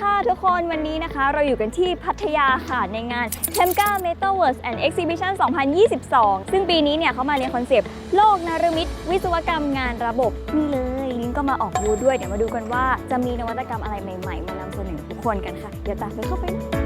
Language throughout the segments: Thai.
ค่ะทุกคนวันนี้นะคะเราอยู่กันที่พัทยาค่ะในงาน t e m g a Metaverse and Exhibition 2022 ซึ่งปีนี้เนี่ยเขามาในคอนเซปต์โลกนารมิตวิศวกรรมงานระบบนี่เลยลิงก์ก็มาออกบูธด้วย เดี๋ยวมาดูกันว่าจะมีนวัตกรรมอะไรใหม่ๆ มานำเสนอทุกคนกันค่ะ เดี๋ยวตามไปเข้าไปนะ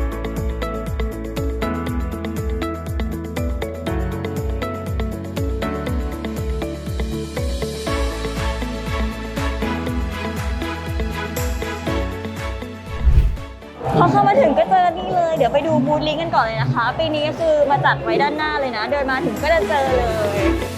อเข้ามาถึงก็เจอนี่เลย เดี๋ยวไปดูบูธลิงก์กันก่อนเลยนะคะ ปีนี้ก็คือมาจัดไว้ด้านหน้าเลยนะ เดินมาถึงก็จะเจอเลย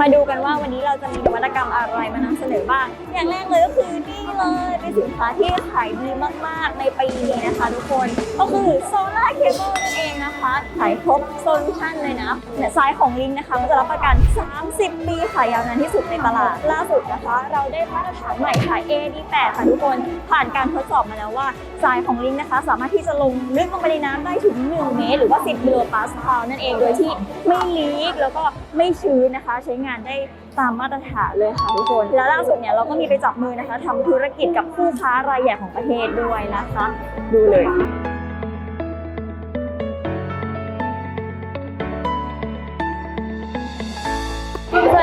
มาดูกันว่าวันนี้เราจะมีนวัตกรรมอะไรมานำเสนอบ้าง อย่างแรกเลยก็คือนี่เลยเป็นสินค้าที่ขายดีมากๆในปีนี้นะคะทุกคน ก็คือโซลาร์เคเบิลนั่นเองนะคะ ขายครบโซลูชันเลยนะเนี่ยไซส์ของลิงนะคะมันจะรับประกัน 30 ปีขายยาวนานที่สุดในตลาด ล่าสุดนะคะ เราได้มาตรฐานใหม่ค่ะ AD8 ค่ะทุกคนผ่านการทดสอบมาแล้วว่าทรายของลิงนะคะ สามารถที่จะลงลึกลงไปในน้ำได้ถึง 1 เมตร หรือว่า 10กิโลปาสคาลนั่นเองโดยที่ไม่ลีกแล้วก็ไม่ชื้นนะคะใช้งานได้ตามมาตรฐานเลยค่ะทุกคน แล้วล่าสุดเนี่ยเราก็มีไปจับมือนะคะทำธุรกิจกับคู่ค้ารายใหญ่ของประเทศด้วยนะคะ ดูเลย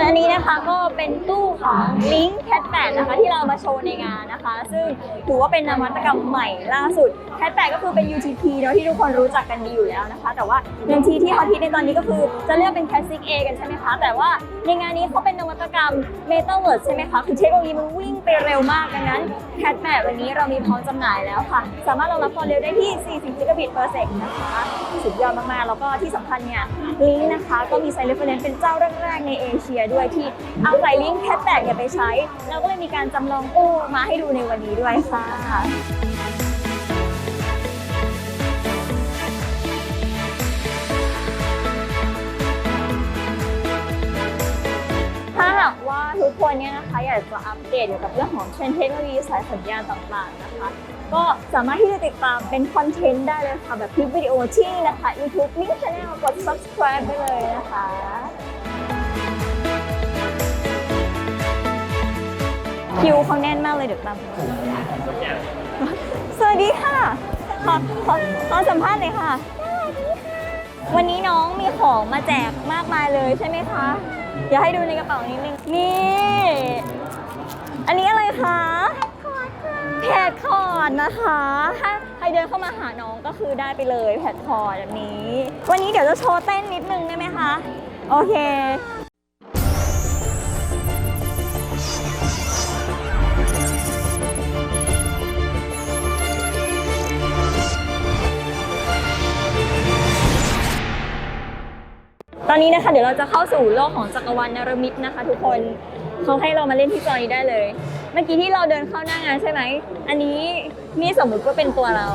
วนอันนี้นะคะก็เป็นตู้ของลิงค์แคทแนะคะที่เรามาโชว์ในงานนะคะ ซึ่งถือว่าเป็นนวัตกรรมใหม่ล่าสุดแคทก็คือเป็น UTP เนาะที่ทุกคนรู้จักกันดีอยู่แล้วนะคะ แต่ว่าเดิมทีที่ฮอตฮิตในตอนนี้ก็คือจะเรียกเป็น Classic A กันใช่ไหมคะ แต่ว่าในงานนี้เขาเป็นนวัตกรรม Metaverse ใช่ไหมคะคือเทคโนโลยีมันวิ่งไปเร็วมากดังนั้นแคทวันนี้เรามีพร้อมจำหน่ายแล้วค่ะ สามารถรองรับความเร็วได้ที่ 40 gigabit per s e c นะคะสุดยอดมากๆแล้วก็ที่สำคัญเนี่ยลิงก์นะคะก็มีไซเรฟเฟรนซ์เป็นเจ้าแรกๆในเอเชียด้วยที่เอาใส่ลิงแคทแบกเนี่ยไปใช้แล้วก็เลยมีการจำลองตู้มาให้ดูในวันนี้ด้วยค่ะถ้าหากว่าทุกคนเนี่ยนะคะอยากจะอัปเดตเกี่ยวกับเรื่องของเทรนด์เทคโนโลยีสายสัญญาณต่างๆนะคะ ก็สามารถที่จะติดตามเป็นคอนเทนต์ได้เลยค่ะ แบบคลิปวิดีโอที่นี่นะคะ YouTube Link Channel กด subscribe ไปเลยนะคะ คิวเขาแน่นมากเลยเดี๋ยวตามสวัสดีค่ะ ขอขอขอสัมภาษณ์หน่อยค่ะ วันนี้น้องมีของมาแจกมากมายเลยใช่ไหมคะ เดี๋ยวให้ดูในกระเป๋านิดนึง นี่ อันนี้อะไรคะแพดคอร์ดนะคะถ้าใครเดินเข้ามาหาน้องก็คือได้ไปเลยแพดคอร์ดแบบนี้ วันนี้เดี๋ยวจะโชว์เต้นนิดนึงได้ไหมคะ โอเค อนนี้นะคะเดี๋ยวเราจะเข้าสู่โลกของจักรวาลนรมิตนะคะ ทุกคนเขาให้เรามาเล่นที่จอนี้ได้เลย เมื่อกี้ที่เราเดินเข้าหน้างานใช่ไหม อันนี้นี่สมมุติว่าเป็นตัวเรา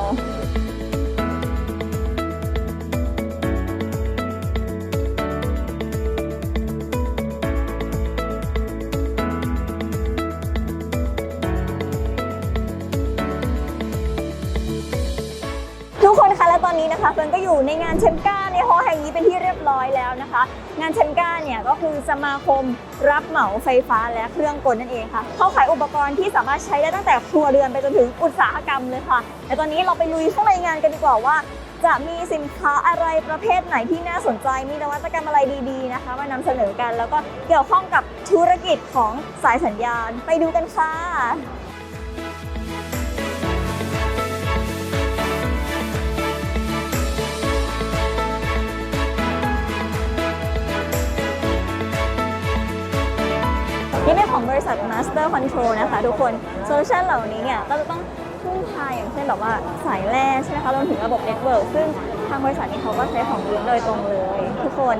ทุกคนคะและตอนนี้นะคะเฟิร์นก็อยู่ในงานเชมก้าในฮอลแห่งนี้เป็นที่เรียบร้อยแล้วนะคะ งานเชมก้าเนี่ยก็คือสมาคมรับเหมาไฟฟ้าและเครื่องกลนั่นเองค่ะ เขาขายอุปกรณ์ที่สามารถใช้ได้ตั้งแต่ครัวเรือนไปจนถึงอุตสาหกรรมเลยค่ะแต่ตอนนี้เราไปลุยข้างในงานกันดีกว่าว่า จะมีสินค้าอะไรประเภทไหนที่น่าสนใจมีนวัตกรรมอะไรดีๆนะคะ มานำเสนอกันแล้วก็เกี่ยวข้องกับธุรกิจของสายสัญญาณไปดูกันค่ะ Master Control นะคะทุกคนโซลูชันเหล่านี้เนี่ยก็จะต้องพึ่งพาอย่างเช่นแบบว่าสายแร่ใช่ไหมคะรวมถึงระบบเน็ตเวิร์กซึ่งทางบริษัทนี้เขาก็ใช้ของลิงก์โดยตรงเลย ทุกคน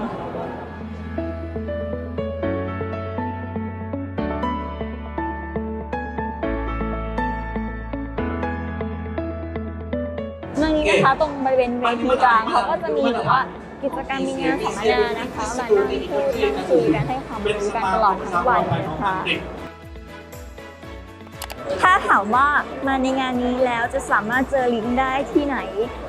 เมื่อนี้นะคะตรงบริเวณเวทีกลางเขาก็จะมีแบบว่ากิจกรรมมีงานสัมมนานะคะมานั่งพูดนั่งคุยกันให้ความรู้กันตลอดทั้งวันนะคะ ถ้าถามว่ามาในงานนี้แล้วจะสามารถเจอลิงได้ที่ไหน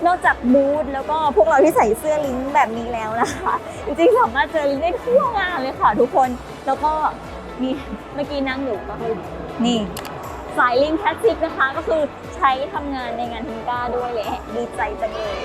นอกจากบูธแล้วก็พวกเราที่ใส่เสื้อลิงแบบนี้แล้วนะคะ จริงๆสามารถเจอลิงได้ทั่วงานเลยค่ะทุกคนแล้วก็นี่เมื่อกี้นั่งอยู่ก็คือนี่สายลิงแคสซิกนะคะก็คือใช้ทำงานในงานทิงก้าด้วยเลยดีใจจังเลย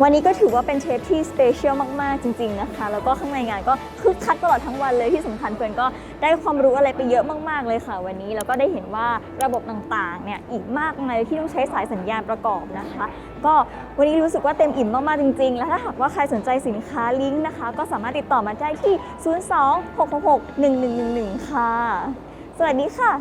วันนี้ก็ถือว่าเป็นเทปที่สเปเชียลมากๆ จริง ๆนะคะ แล้วก็ข้างในงานก็คึกคักตลอดทั้งวันเลยที่สำคัญเฟิร์นก็ได้ความรู้อะไรไปเยอะมากๆเลยค่ะ วันนี้แล้วก็ได้เห็นว่าระบบต่างๆเนี่ยอีกมากมายที่ต้องใช้สายสัญญาณประกอบนะคะ ก็วันนี้รู้สึกว่าเต็มอิ่มมากๆจริง ๆ แล้วถ้าหากว่าใครสนใจสินค้าลิงก์นะคะ ก็สามารถติดต่อมาได้ที่ 02 666 1111 ค่ะ สวัสดีค่ะ